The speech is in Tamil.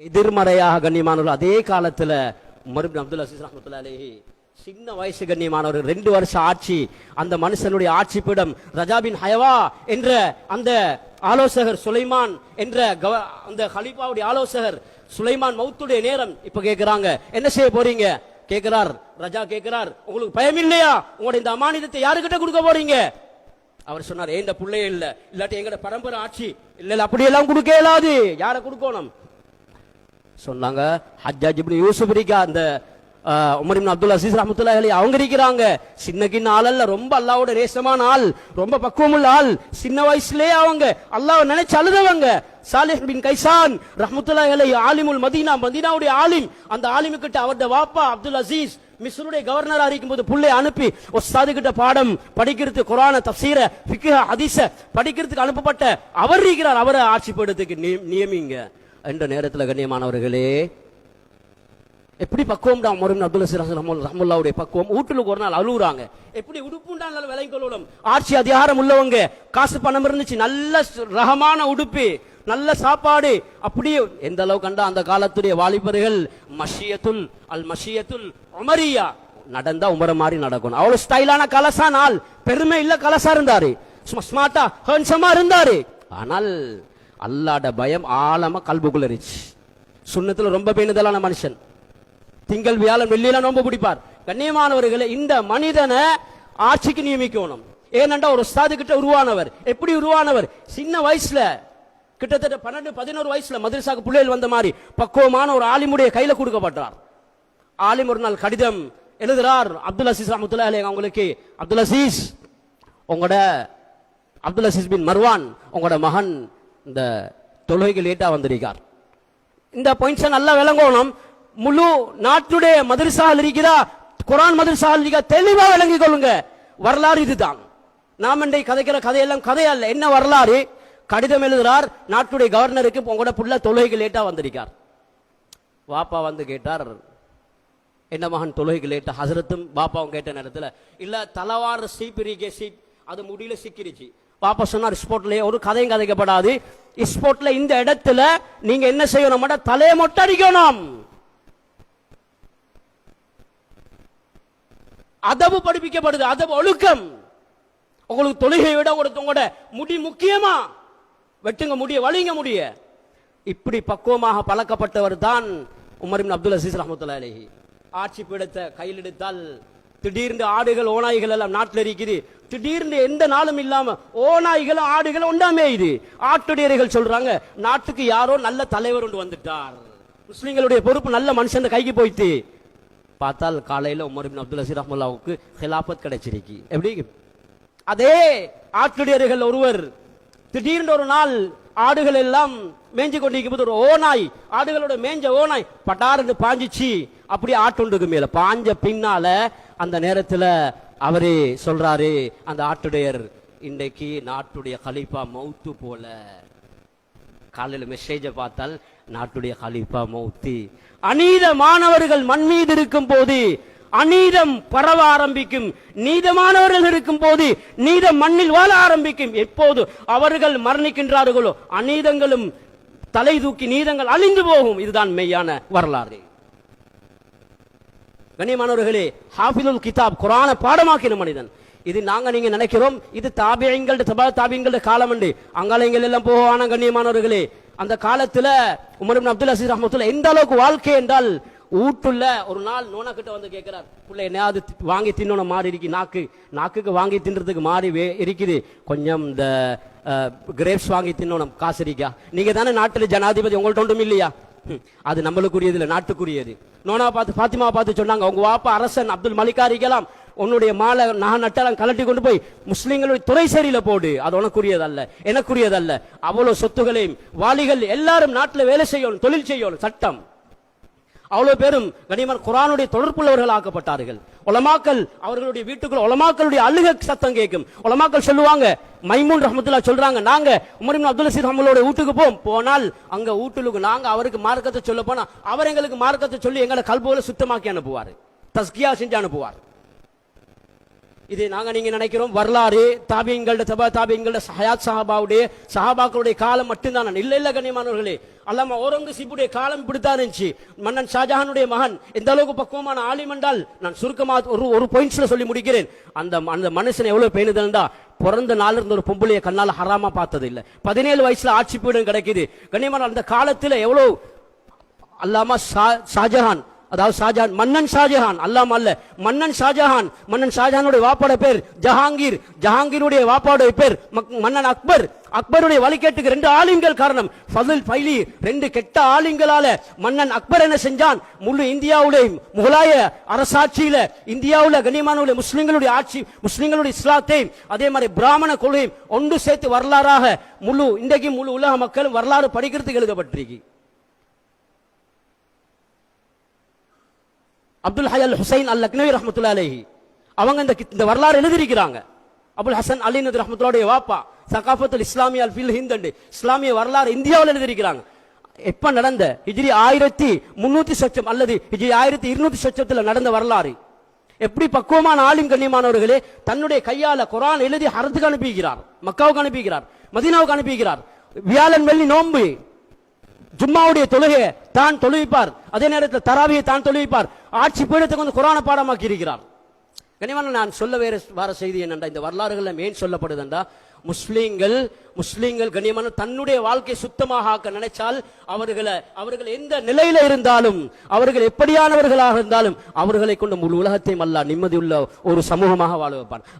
எதிர்மறையாக கண்ணியமானவர்கள் அதே காலத்துல மறுபடியும் அப்துல் அசீஸ் ரஹ்மத்துல்லாஹி சின்ன வயசு கண்ணியமானவர் ரெண்டு வருஷம் ஆட்சி அந்த மனுஷனுடைய ஆட்சி பீடம் ரஜாபின் ஹயவா என்ற அந்த ஆலோசகர் சுலைமான் என்ற கவ- அந்த ஹலீஃபாவுடைய ஆலோசகர் சுலைமான் மௌத்துடைய நேரம். இப்ப கேட்கிறாங்க என்ன செய்ய போறீங்க? கேட்கிறார் ரஜா கேட்கிறார் உங்களுக்கு பயம் இல்லையா? உங்களுடைய இந்த அமானிதத்தை யாருக்கிட்ட கொடுக்க போறீங்க? அவர் சொன்னார் ஏந்த புள்ளையே இல்ல. இல்லாட்டி எங்கட பரம்பரை ஆட்சி இல்ல இல்ல அப்படியெல்லாம் கொடுக்க இயலாது. யாரை கொடுக்கணும்? சொன்னாங்க. ஹஜ்ஜாஜ் இப்னு யூசுப் இருக்கா? அந்த உமரின் அப்துல் அசீஸ் ரஹமத்துல்லா அலி அவங்க இருக்கிறாங்க. சின்ன கிண்ண ஆள் அல்ல ரொம்ப அல்லாவோட நேசமான ஆள் ரொம்ப பக்குவமுள்ள ஆள். சின்ன வயசுலயே அவங்க அல்லாஹ் நினைச்சு அழுதவங்க. சாலிஹ் பின் கைசான் ரஹமத்துல்லா அலி ஆலிமுல் மதீனா மதீனாவுடைய ஆலிம். அந்த ஆலிமு கிட்ட அவருடைய வாப்பா அப்துல் அசீஸ் மிஸ்ருடைய கவர்னரா இருக்கும்போது புள்ளை அனுப்பி ஒஸ்தாது கிட்ட பாடம் படிக்கிறது குரான தப்சீர ஃபிக்ஹ ஹதீஸ படிக்கிறதுக்கு அனுப்பப்பட்ட அவர் இருக்கிறார். அவரை ஆட்சி பீடத்துக்கு நியமிங்க. என்ற நேரத்தில் கண்ணியமானவர்களே எப்படி பக்குவம் தான் மருமன் அப்துல் அசீர் ரஹமுல்லாவுடைய பக்குவம்? வீட்டுக்கு ஒரு நாள் அழுகுறாங்க எப்படி உடுப்புண்டா நல்ல விலை கொள்ளணும் ஆட்சி அதிகாரம் உள்ளவங்க காசு பணம் இருந்துச்சு நல்ல ரகமான உடுப்பு நல்ல சாப்பாடு அப்படியே எந்த அளவு கண்டா அந்த காலத்துடைய வாலிபர்கள்? மஷியத்துல் அல் மஷியத்துல் உமரியா. நடந்தா உமர மாதிரி நடக்கணும். அவ்வளவு ஸ்டைலான கலசா நாள். பெருமை இல்ல கலசா இருந்தாரு. ஸ்மார்ட்டா ஹன்சமா இருந்தாரு. ஆனால் அல்லாட பயம் ஆழமாக கல்புக்குள்ள இருந்துச்சு. சுண்ணத்தில் ரொம்ப பேணுதலான மனுஷன். திங்கள் வியாழன் வெள்ளியெல்லாம் நோன்பு பிடிப்பார். கண்ணியமானவர்களே இந்த மனிதனை ஆட்சிக்கு நியமிக்கணும். ஏனென்றா ஒரு உஸ்தாது கிட்ட உருவானவர். எப்படி உருவானவர்? சின்ன வயசுல கிட்டத்தட்ட பன்னெண்டு பதினோரு வயசுல மதுரசாக்கு பிள்ளைகள் வந்த மாதிரி பக்குவமான ஒரு ஆலிமுடைய கையில கொடுக்கப்பட்டார். ஆலிம் ஒரு நாள் கடிதம் எழுதுறார். அப்துல் அசீஸ் ரஹமத்துல்லா அவங்களுக்கு அப்துல் அசீஸ் உங்களோட அப்துல் அசீஸ் பின் மர்வான் உங்களோட மகன் இந்த தொழுகைக்கு லேட்டாக வந்திருக்கார். இந்த பாயிண்ட்ஸ் நல்லா விளங்கணும். முழு நாட்டுடைய மதரசால் இருக்கிறா குரான் மதரசால் இருக்கா தெளிவா விளங்கிக் கொள்ளுங்க. வரலாறு இதுதான். நாம் இன்றைக்கு கதைக்கிற கதையெல்லாம் கதையல்ல என்ன வரலாறு? கடிதம் எழுதுறார் நாட்டுடைய கவர்னருக்கு உங்களோட புள்ள தொழுகைக்கு லேட்டா வந்திருக்கார். வாப்பா வந்து கேட்டார் என்ன மகன் தொழுகைக்கு லேட்டா ஹசரத்தும் பாப்பாவும் கேட்ட நேரத்தில் இல்லை தலவார் சீப்பிரிக்க சீப் அது முடியல சிக்கிருச்சு. பாப்பா சொன்னார் ஸ்போர்ட்லயே ஒரு கதையும் கதைக்கப்படாது. ஸ்போர்ட்ல இந்த இடத்துல நீங்க என்ன செய்யணும்? தலையை மொட்டை அடிக்கணும். அதவு படிப்பிக்கப்படுது அதவு ஒழுக்கம். உங்களுக்கு தொழுகை விட உங்களோட முடி முக்கியமா? வெட்டுங்க முடிய வலிங்க முடிய. இப்படி பக்குவமாக பழக்கப்பட்டவர் தான் உமர் அப்துல் அசீஸ் ரஹமத்துல்லா அலைஹி. ஆட்சி பீடத்தை கையில் எடுத்தால் திடீர்னு ஆடுகள் ஓநாய்கள் எல்லாம் நாட்டில் இருக்குது. திடீர்னு எந்த நாளும் இல்லாம ஓநாய்களும் ஆடுகளும் ஒன்றாமே இது. ஆட்டுடையர்கள் சொல்றாங்க நாட்டுக்கு யாரோ நல்ல தலைவர் ஒன்று வந்துட்டார். முஸ்லீம்களுடைய பொறுப்பு நல்ல மனுஷன் கைக்கு போயிட்டு பார்த்தால் காலையில் உமர் பின் அப்துல் அசீர் ரஹ்முல்லாவுக்கு ஹிலாபத் கிடைச்சிருக்கு. எப்படி? அதே ஆட்டுடையர்கள் ஒருவர் திடீர்னு ஒரு நாள் ஆடுகள் எல்லாம் மேய்ஞ்சு கொண்டிருக்கும் போது ஒரு ஓநாய் ஆடுகளோட மேய்ஞ்ச ஓநாய் பட்டார்னு பாஞ்சிச்சு. அப்படி ஆட்டுண்டுக்கு மேல. பாஞ்ச பின்னால அந்த நேரத்துல அவரே சொல்றாரு அந்த ஆட்டுடையர் இன்றைக்கு நாட்டுடைய கலிப்பா மௌத்து போல. காலையில மெசேஜை பார்த்தால் நாட்டுடைய கலிப்பா மௌத்தி. அநீத மாணவர்கள் மண் மீது இருக்கும் போது அநீதம் பரவ ஆரம்பிக்கும். நீதமானவர்கள் இருக்கும் போது நீதம் மண்ணில் வாழ ஆரம்பிக்கும். எப்போது அவர்கள் மரணிக்கின்றார்களோ அநீதங்களும் தலை தூக்கி நீதங்கள் அழிந்து போகும். இதுதான் மெய்யான வரலாறு. கண்ணியமானவர்களே ஹாஃபிதுல் கிதாப் குரான பாடமாக்கின மனிதன். இது நாங்க நீங்க நினைக்கிறோம் இது தாபியங்கள் தபா தாபியங்கள் காலம் உண்டு அங்காலங்கள் எல்லாம் போவான கண்ணியமானவர்களே அந்த காலத்துல உமர் அப்துல் அசீஸ் ரஹ்மத்துல்லாஹி எந்த அளவுக்கு வாழ்க்கை என்றால் ஊட்டுல ஒரு நாள் நோனா கிட்ட வந்து கேட்கிறார் பிள்ளை என்னையாவது வாங்கி தின்னணும் மாறி இருக்கு நாக்கு நாக்குக்கு வாங்கி தின்றதுக்கு மாறி இருக்குது. கொஞ்சம் இந்த கிரேப்ஸ் வாங்கி தின்னணும் காசு இருக்கா நீங்க தானே நாட்டில் ஜனாதிபதி உங்கள்ட்ட ஒன்றும் இல்லையா? அது நம்மளுக்குரியது இல்லை நாட்டுக்குரியது. நோனா பார்த்து பாத்திமா பார்த்து சொன்னாங்க உங்க வாப்பா அரசன் அப்துல் மலிகா இருக்கலாம். உன்னுடைய மாலை நான் நட்டெல்லாம் கலட்டி கொண்டு போய் முஸ்லிம்களுடைய துறை சரியில போடு. அது உனக்குரியதல்ல எனக்குரியதல்ல. அவ்வளவு சொத்துகளையும் வாலிகள் எல்லாரும் நாட்டில் வேலை செய்யணும் தொழில் செய்யணும் சட்டம். அவ்வளவு பேரும் கனிமன் குரானுடைய தொடர்புள்ளவர்கள் ஆக்கப்பட்டார்கள். உலமாக்கல் அவர்களுடைய வீட்டுக்குள்ள உலமாக்களுடைய அழுக சத்தம் கேட்கும். உலமாக்கல் சொல்லுவாங்க மைமூன் ரஹமத்துல்லா சொல்றாங்க நாங்க உமரின் அப்துல் அசீஸ் ரஹமத்துல்லாஹி வீட்டுக்கு போம் போனால் அங்க வீட்டுக்கு நாங்க அவருக்கு மார்க்கத்தை சொல்ல போனா அவர் எங்களுக்கு மார்க்கத்தை சொல்லி எங்களை கல்போல சுத்தமாக்கி அனுப்புவார். தஸ்கியா செஞ்சு அனுப்புவார். இது நாங்கள் நீங்கள் நினைக்கிறோம் வரலாறு தாபியங்களோட தபா தாபியங்களோட ஹயாத் சஹாபாவுடைய சஹாபாக்களுடைய காலம் மட்டும்தான். இல்லை இல்லை கண்ணியமானவர்களே அல்லாம ஓரங்கசீப்புடைய காலம் இப்படித்தான் இருந்துச்சு. மன்னன் ஷாஜஹானுடைய மகன் எந்த அளவுக்கு பக்குவமான ஆலிம் என்றால் நான் சுருக்கமாக ஒரு ஒரு பாயிண்ட்ஸ்ல சொல்லி முடிக்கிறேன். அந்த அந்த மனுஷன் எவ்வளவு பேணுதல்டா பிறந்த நாள் இருந்த ஒரு பொம்பளைய கண்ணால் ஹராமா பார்த்தது இல்லை பதினேழு வயசுல ஆட்சி பீடம் கிடைக்குது. கண்ணியமான அந்த காலத்தில் எவ்வளோ அல்லாம ஷா- ஷாஜஹான் அதாவது ஷாஜஹான் மன்னன் ஷாஜஹான் அல்லாம அல்ல மன்னன் ஷாஜஹான் மன்னன் ஷாஜஹானுடைய வாப்பாட பேர் ஜஹாங்கீர் ஜஹாங்கீருடைய வாப்பாடைய பேர் மக்- மன்னன் அக்பர். அக்பருடைய வழிகேட்டுக்கு ரெண்டு ஆலிம்கள் காரணம். ஃபதுல் ஃபைலி ரெண்டு கெட்ட ஆலிம்களால மன்னன் அக்பர் என்ன செஞ்சான்? முழு இந்தியாவுடைய முகலாய அரசாட்சியில இந்தியாவுல கண்ணியமான முஸ்லிம்களுடைய ஆட்சி முஸ்லிம்களுடைய இஸ்லாத்தையும் அதே மாதிரி பிராமண கொள்கையும் ஒன்று சேர்த்து வரலாறாக முழு இன்றைக்கு முழு உலக மக்களும் வரலாறு படிக்கிறதுக்கு எழுதப்பட்டிருக்கு. அப்துல் ஹயல் ஹுசைன் அல் லக்னவி ரஹமத்துல்லா அலேஹி. அவங்க இந்த கித்- இந்த வரலாறு எழுதியிருக்கிறாங்க. அபுல் ஹசன் அலி நதி ரஹமத்துல்லாடைய வாப்பா சகாஃபத்துல் இஸ்லாமிய அல் ஃபில் ஹிந்த் இஸ்லாமிய வரலாறு இந்தியாவில் எழுதியிருக்கிறாங்க. எப்ப நடந்த ஹிஜ்ரி ஆயிரத்தி முன்னூத்தி சொச்சம் அல்லது ஹிஜ்ரி ஆயிரத்தி இருநூத்தி சொச்சத்துல நடந்த வரலாறு? எப்படி பக்குவமான ஆளும் கண்ணியமானவர்களே தன்னுடைய கையால குரான் எழுதி ஹரத்துக்கு அனுப்பிக்கிறார் மக்காவுக்கு அனுப்பிக்கிறார் மதீனாவுக்கு அனுப்பிக்கிறார் வியாழன் வெள்ளி நோன்பு ஜும்மாவுடைய தொழுகை தான் தொழுவிப்பார். அதே நேரத்தில் தராவியை தான் தொழுவிப்பார். ஆட்சி பீடத்துக்கு வந்து குரான பாடமாக்கி இருக்கிறார் கனிவான நான் சொல்ல வேற வர செய்தி என்னென்றா இந்த வரலாறுகள் ஏன் சொல்லப்படுதுண்டா முஸ்லீம்கள் முஸ்லீம்கள் கண்ணியமான தன்னுடைய வாழ்க்கை சுத்தமாக ஆக்க நினைச்சால் அவர்களை அவர்கள் எந்த நிலையில இருந்தாலும் அவர்கள் எப்படியானவர்களாக இருந்தாலும் அவர்களை கொண்டு முழு உலகத்தையும் அல்ல நிம்மதியுள்ள ஒரு சமூகமாக வாழ வைப்பான்.